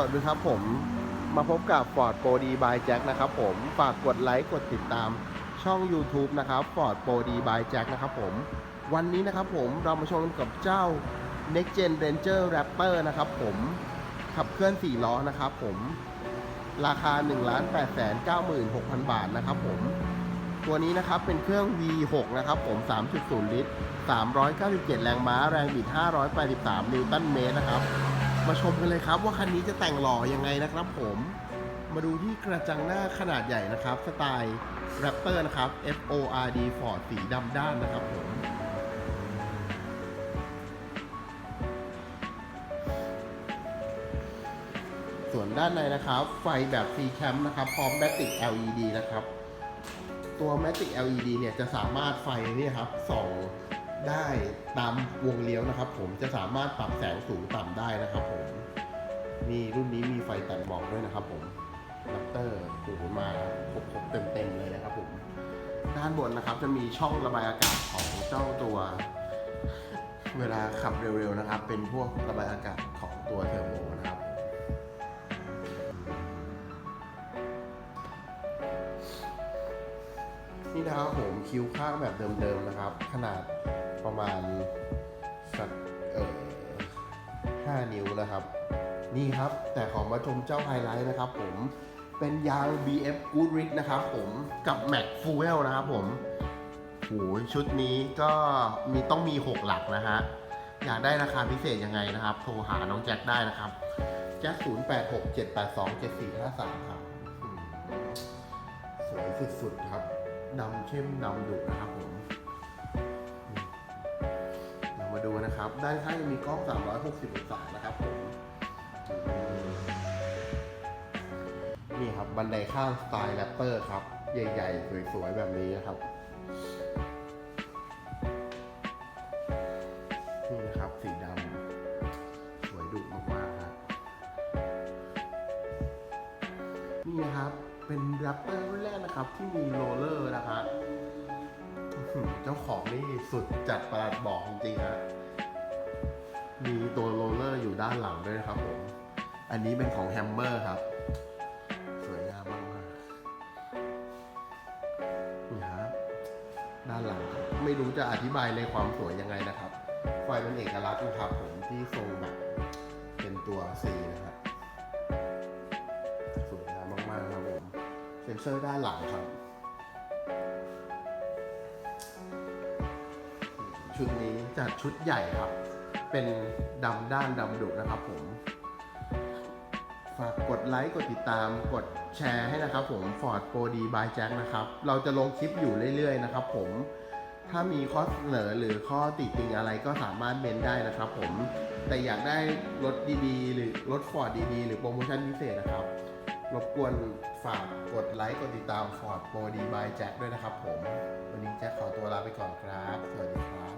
วัสดีครับผมมาพบกับ Ford Pro D by Jack นะครับผมฝากกดไลค์กดติดตามช่อง YouTube นะครับ Ford Pro D by Jack นะครับผม วันนี้นะครับผมเรามาชมกับเจ้า Next Gen Ranger Raptor นะครับผมขับเคลื่อน 4 ล้อนะครับผมราคา 1 8 9 6 0 0 0บาทนะครับผม ตัวนี้นะครับเป็นเครื่อง V6 นะครับผม 3.0 ลิตร 397 แรงม้า แรงบิด 583 นิวตันเมตรนะครับ มาชมกันเลยครับว่าคันนี้จะแต่งหล่อยังไงนะครับผม มาดูที่กระจังหน้าขนาดใหญ่นะครับ สไตล์ Raptor นะครับ F O R D Ford สีดำด้านนะครับผม ส่วนด้านในนะครับ ไฟแบบ C Cam นะครับ พร้อม Matic LED นะครับ ตัว Matic LED เนี่ยจะสามารถไฟนี่ครับส่องได้ตามวงเลี้ยวนะครับ ผมจะสามารถปรับแสงสูงต่ำได้นะครับผม มีรุ่นนี้มีไฟตัดหมอกด้วยนะครับผมลัปเตอร์โอ้โหมาครบๆเต็มๆเลยนะครับผม ด้านบนนะครับจะมีช่องระบายอากาศของเจ้าตัว เวลาขับเร็วๆนะครับ เป็นพวกระบายอากาศของตัวเทอร์โบนะครับ นี่นะครับผมคิ้วข้างแบบเดิมๆนะครับ ขนาดประมาณสักเออ5นิ้วนะครับ นี่ครับ แต่ขอมาชมเจ้าไฮไลท์นะครับผมเป็นยาง BF Goodrich นะครับผมกับ Mac Fuel นะครับผมโหชุดนี้ก็มีต้องมี 6 หลักนะฮะ อยากได้ราคาพิเศษยังไงนะครับ โทรหาน้องแจ็คได้นะครับ แจ็ค0867827453 ครับอืมสวยสุดๆครับดำเข้มดำดุนะครับผมเรามาดูนะครับ ด้านข้างยังมีกล้อง 360 องศานะครับผม นี่ครับบันไดข้างสไตล์แรปเปอร์ครับ ใหญ่ๆ สวยๆ แบบนี้นะครับนี่นะครับสีดำสวยดุมากๆครับนี่นะครับเป็นแรปเปอร์รุ่นแรกนะครับ ที่มีโรลเลอร์นะครับเจ้าของนี่สุดจัดประหลัดบอกจริงๆฮะมีตัวโรลเลอร์อยู่ด้านหลังด้วยนะครับผม อันนี้เป็นของแฮมเมอร์ครับ สวยงามมากๆนี่ครับด้านหลังไม่รู้จะอธิบายในความสวยยังไงนะครับ ไฟเป็นเอกลักษณ์นะครับผมที่ทรงแบบเป็นตัว C นะครับสวยงามมากๆครับผมเซนเซอร์ด้านหลังครับ ชุดนี้จัดชุดใหญ่ครับ เป็นดำด้านดำดุนะครับผม ฝากกดไลค์กดติดตามกดแชร์ให้นะครับผม Ford Pro D by Jack นะครับ เราจะลงคลิปอยู่เรื่อยๆนะครับผมถ้ามีข้อเสนอหรือข้อติติงอะไรก็สามารถเมนได้นะครับผมแต่อยากได้รถดีๆ หรือรถ Ford ดีๆ หรือโปรโมชั่นพิเศษนะครับ รบกวนฝากกดไลค์กดติดตาม Ford Pro D by Jack ด้วยนะครับผม วันนี้แจ็คขอตัวลาไปก่อนครับ สวัสดีครับ